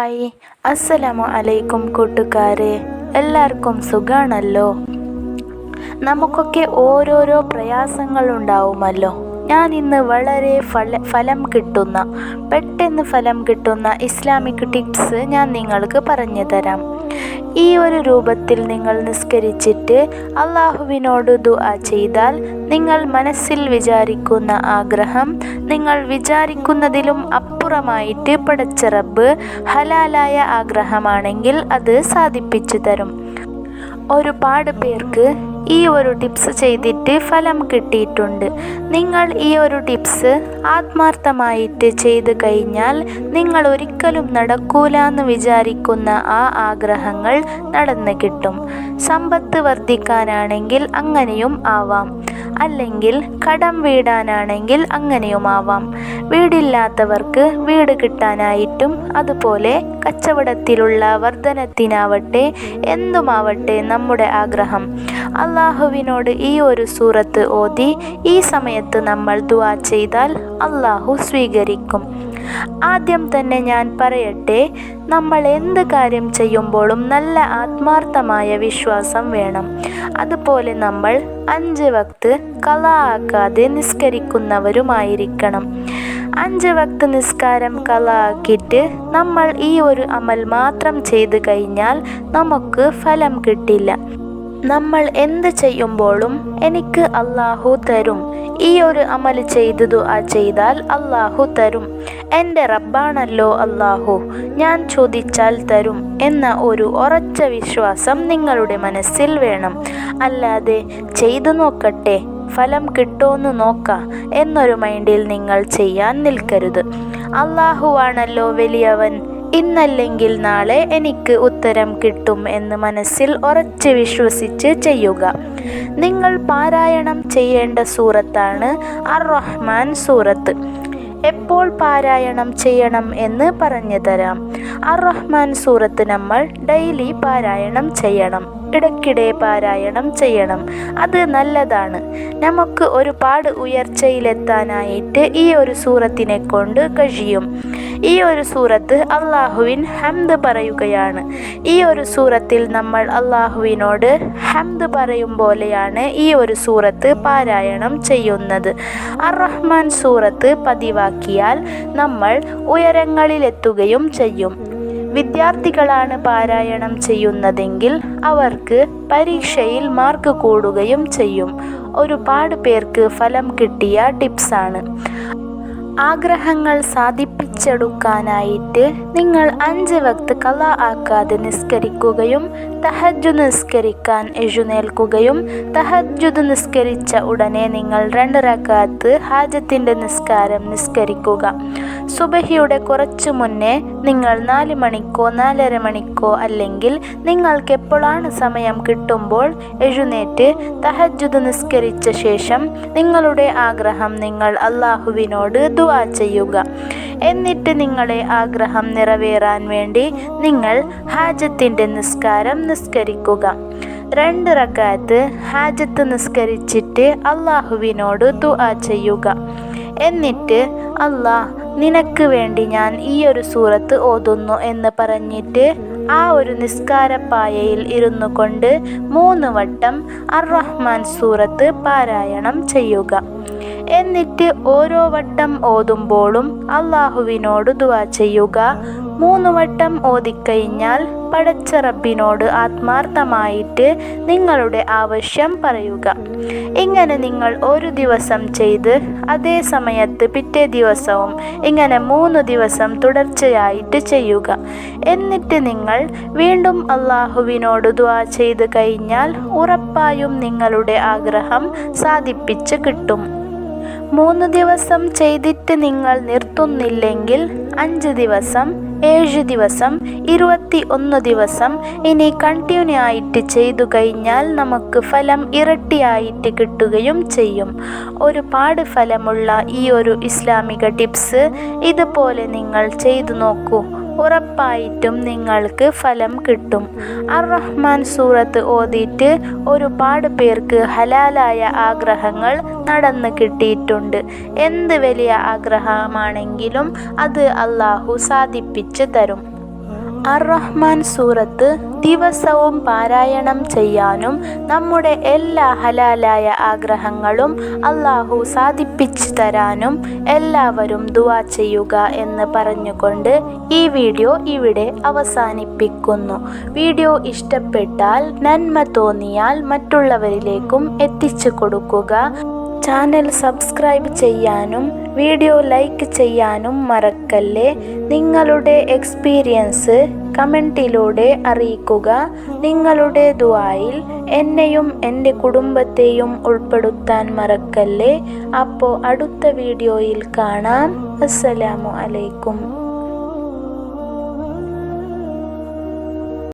Hi അസ്സലാമു അലൈക്കും കൂട്ടുകാരെ. എല്ലാവർക്കും സുഖാണല്ലോ? നമുക്കൊക്കെ ഓരോരോ പ്രയാസങ്ങൾ ഉണ്ടാവുമല്ലോ. ഞാൻ ഇന്ന് വളരെ ഫല ഫലം കിട്ടുന്ന പെട്ടെന്ന് ഫലം കിട്ടുന്ന ഇസ്ലാമിക് ടിപ്സ് ഞാൻ നിങ്ങൾക്ക് പറഞ്ഞു തരാം. ഈ ഒരു രൂപത്തിൽ നിങ്ങൾ നിസ്കരിച്ചിട്ട് അള്ളാഹുവിനോട് ദുആ ചെയ്താൽ നിങ്ങൾ മനസ്സിൽ വിചാരിക്കുന്ന ആഗ്രഹം നിങ്ങൾ വിചാരിക്കുന്നതിലും അപ്പുറമായിട്ട് പടച്ച റബ്ബ് ഹലാലായ ആഗ്രഹമാണെങ്കിൽ അത് സാധിപ്പിച്ചു തരും. ഒരുപാട് പേർക്ക് ഈ ഒരു ടിപ്സ് ചെയ്തിട്ട് ഫലം കിട്ടിയിട്ടുണ്ട്. നിങ്ങൾ ഈ ഒരു ടിപ്സ് ആത്മാർത്ഥമായിട്ട് ചെയ്ത് കഴിഞ്ഞാൽ നിങ്ങൾ ഒരിക്കലും നടക്കൂല എന്ന് വിചാരിക്കുന്ന ആ ആഗ്രഹങ്ങൾ നടന്നു കിട്ടും. സമ്പത്ത് വർദ്ധിക്കാനാണെങ്കിൽ അങ്ങനെയും ആവാം. അല്ലെങ്കിൽ കടം വീടാനാണെങ്കിൽ അങ്ങനെയുമാവാം. വീടില്ലാത്തവർക്ക് വീട് കിട്ടാനായിട്ടും അതുപോലെ കച്ചവടത്തിലുള്ള വർധനത്തിനാവട്ടെ എന്തുമാവട്ടെ നമ്മുടെ ആഗ്രഹം. അള്ളാഹുവിനോട് ഈ ഒരു സൂറത്ത് ഓതി ഈ സമയത്ത് നമ്മൾ ദുവാ ചെയ്താൽ അള്ളാഹു സ്വീകരിക്കും. ആദ്യം തന്നെ ഞാൻ പറയട്ടെ നമ്മൾ എന്ത് കാര്യം ചെയ്യുമ്പോഴും നല്ല ആത്മാർത്ഥമായ വിശ്വാസം വേണം. അതുപോലെ നമ്മൾ അഞ്ച് വക്ത് കലാക്കാതെ നിസ്കരിക്കുന്നവരുമായിരിക്കണം. അഞ്ച് വക്ത് നിസ്കാരം കലാക്കിയിട്ട് നമ്മൾ ഈ ഒരു അമൽ മാത്രം ചെയ്തു കഴിഞ്ഞാൽ നമുക്ക് ഫലം കിട്ടില്ല. നമ്മൾ എന്ത് ചെയ്യുമ്പോഴും എനിക്ക് അള്ളാഹു തരും. ഈ ഒരു അമൽ ചെയ്തതു ആ ചെയ്താൽ അള്ളാഹു തരും. എന്റെ റബ്ബാണല്ലോ അള്ളാഹു ഞാൻ ചോദിച്ചാൽ തരും എന്ന ഒരു ഉറച്ച വിശ്വാസം നിങ്ങളുടെ മനസ്സിൽ വേണം. അല്ലാതെ ചെയ്തു നോക്കട്ടെ ഫലം കിട്ടുമെന്ന് നോക്കാം എന്നൊരു മൈൻഡിൽ നിങ്ങൾ ചെയ്യാൻ നിൽക്കരുത്. അള്ളാഹുവാണല്ലോ വലിയവൻ ഇന്നല്ലെങ്കിൽ നാളെ എനിക്ക് ഉത്തരം കിട്ടും എന്ന് മനസ്സിൽ ഉറച്ച് വിശ്വസിച്ച് ചെയ്യുക. നിങ്ങൾ പാരായണം ചെയ്യേണ്ട സൂറത്താണ് അർ റഹ്മാൻ സൂറത്ത്. എപ്പോൾ പാരായണം ചെയ്യണം എന്ന് പറഞ്ഞു തരാം. അർ റഹ്മാൻ സൂറത്ത് നമ്മൾ ഡെയിലി പാരായണം ചെയ്യണം. ഇടയ്ക്കിടെ പാരായണം ചെയ്യണം. അത് നല്ലതാണ്. നമുക്ക് ഒരുപാട് ഉയർച്ചയിലെത്താനായിട്ട് ഈ ഒരു സൂറത്തിനെ കൊണ്ട് കഴിയും. ഈ ഒരു സൂറത്ത് അള്ളാഹുവിൻ ഹംദ് പറയുകയാണ്. ഈ ഒരു സൂറത്തിൽ നമ്മൾ അള്ളാഹുവിനോട് ഹംദ് പറയും പോലെയാണ് ഈ ഒരു സൂറത്ത് പാരായണം ചെയ്യുന്നത്. അർ റഹ്മാൻ സൂറത്ത് പതിവാക്കിയാൽ നമ്മൾ ഉയരങ്ങളിലെത്തുകയും ചെയ്യും. വിദ്യാർത്ഥികളാണ് പാരായണം ചെയ്യുന്നതെങ്കിൽ അവർക്ക് പരീക്ഷയിൽ മാർക്ക് കൂടുകയും ചെയ്യും. ഒരുപാട് പേർക്ക് ഫലം കിട്ടിയ ടിപ്സാണ്. ആഗ്രഹങ്ങൾ സാധിപ്പിച്ചെടുക്കാനായിട്ട് നിങ്ങൾ അഞ്ച് വക്ത് കല ആക്കാതെ നിസ്കരിക്കുകയും തഹജു നിസ്കരിക്കാൻ എഴുന്നേൽക്കുകയും തഹജുദ് നിസ്കരിച്ച ഉടനെ നിങ്ങൾ രണ്ട് റക്കാത്ത് ഹാജത്തിന്റെ നിസ്കാരം നിസ്കരിക്കുക. സുബഹിയുടെ കുറച്ചു മുന്നേ നിങ്ങൾ നാല് മണിക്കോ നാലര മണിക്കോ അല്ലെങ്കിൽ നിങ്ങൾക്ക് എപ്പോഴാണ് സമയം കിട്ടുമ്പോൾ എഴുന്നേറ്റ് തഹജുദ് നിസ്കരിച്ച ശേഷം നിങ്ങളുടെ ആഗ്രഹം നിങ്ങൾ അള്ളാഹുവിനോട് ദുവാ ചെയ്യുക. എന്നിട്ട് നിങ്ങളെ ആഗ്രഹം നിറവേറാൻ വേണ്ടി നിങ്ങൾ ഹാജത്തിന്റെ നിസ്കാരം നിസ്കരിക്കുക. രണ്ട് റക്കാത്ത് ഹാജത്ത് നിസ്കരിച്ചിട്ട് അള്ളാഹുവിനോട് ദുആ ചെയ്യുക. എന്നിട്ട് അള്ളാഹ് നിനക്ക് വേണ്ടി ഞാൻ ഈ ഒരു സൂറത്ത് ഓതുന്നു എന്ന് പറഞ്ഞിട്ട് ആ ഒരു നിസ്കാരപ്പായയിൽ ഇരുന്നു കൊണ്ട് മൂന്ന് വട്ടം അർ റഹ്മാൻ സൂറത്ത് പാരായണം ചെയ്യുക. എന്നിട്ട് ഓരോ വട്ടം ഓതുമ്പോഴും അള്ളാഹുവിനോട് ദുവാ ചെയ്യുക. മൂന്ന് വട്ടം ഓതിക്കഴിഞ്ഞാൽ പടച്ച റബ്ബിനോട് ആത്മാർത്ഥമായിട്ട് നിങ്ങളുടെ ആവശ്യം പറയുക. ഇങ്ങനെ നിങ്ങൾ ഒരു ദിവസം ചെയ്ത് അതേ സമയത്ത് പിറ്റേ ദിവസവും ഇങ്ങനെ മൂന്ന് ദിവസം തുടർച്ചയായിട്ട് ചെയ്യുക. എന്നിട്ട് നിങ്ങൾ വീണ്ടും അള്ളാഹുവിനോട് ദ്വാ ചെയ്ത് കഴിഞ്ഞാൽ ഉറപ്പായും നിങ്ങളുടെ ആഗ്രഹം സാധിപ്പിച്ച് കിട്ടും. മൂന്ന് ദിവസം ചെയ്തിട്ട് നിങ്ങൾ നിർത്തുന്നില്ലെങ്കിൽ അഞ്ച് ദിവസം ഏഴ് ദിവസം ഇരുപത്തി ഒന്ന് ദിവസം ഇനി കണ്ടിന്യൂ ആയിട്ട് ചെയ്തു കഴിഞ്ഞാൽ നമുക്ക് ഫലം ഇരട്ടിയായിട്ട് കിട്ടുകയും ചെയ്യും. ഒരുപാട് ഫലമുള്ള ഈ ഒരു ഇസ്ലാമിക ടിപ്സ് ഇതുപോലെ നിങ്ങൾ ചെയ്തു നോക്കൂ. ഉറപ്പായിട്ടും നിങ്ങൾക്ക് ഫലം കിട്ടും. അർ റഹ്മാൻ സൂറത്ത് ഓതിയിട്ട് ഒരുപാട് പേർക്ക് ഹലാലായ ആഗ്രഹങ്ങൾ നടന്നു കിട്ടിയിട്ടുണ്ട്. എന്ത് വലിയ ആഗ്രഹമാണെങ്കിലും അത് അള്ളാഹു സാധിപ്പിച്ചു തരും. അർ റഹ്മാൻ സൂറത്ത് ദിവസവും പാരായണം ചെയ്യാനും നമ്മുടെ എല്ലാ ഹലാലായ ആഗ്രഹങ്ങളും അള്ളാഹു സാധിപ്പിച്ചു തരാനും എല്ലാവരും ദുവാ ചെയ്യുക എന്ന് പറഞ്ഞുകൊണ്ട് ഈ വീഡിയോ ഇവിടെ അവസാനിപ്പിക്കുന്നു. വീഡിയോ ഇഷ്ടപ്പെട്ടാൽ നന്മ തോന്നിയാൽ മറ്റുള്ളവരിലേക്കും എത്തിച്ചു കൊടുക്കുക. ചാനൽ സബ്സ്ക്രൈബ് ചെയ്യാനും വീഡിയോ ലൈക്ക് ചെയ്യാനും മറക്കല്ലേ. നിങ്ങളുടെ എക്സ്പീരിയൻസ് കമന്റിലൂടെ അറിയിക്കുക. നിങ്ങളുടെ ദുആയിൽ എന്നെയും എന്റെ കുടുംബത്തെയും ഉൾപ്പെടുത്താൻ മറക്കല്ലേ. അപ്പോൾ അടുത്ത വീഡിയോയിൽ കാണാം. അസ്സലാമു അലൈക്കും.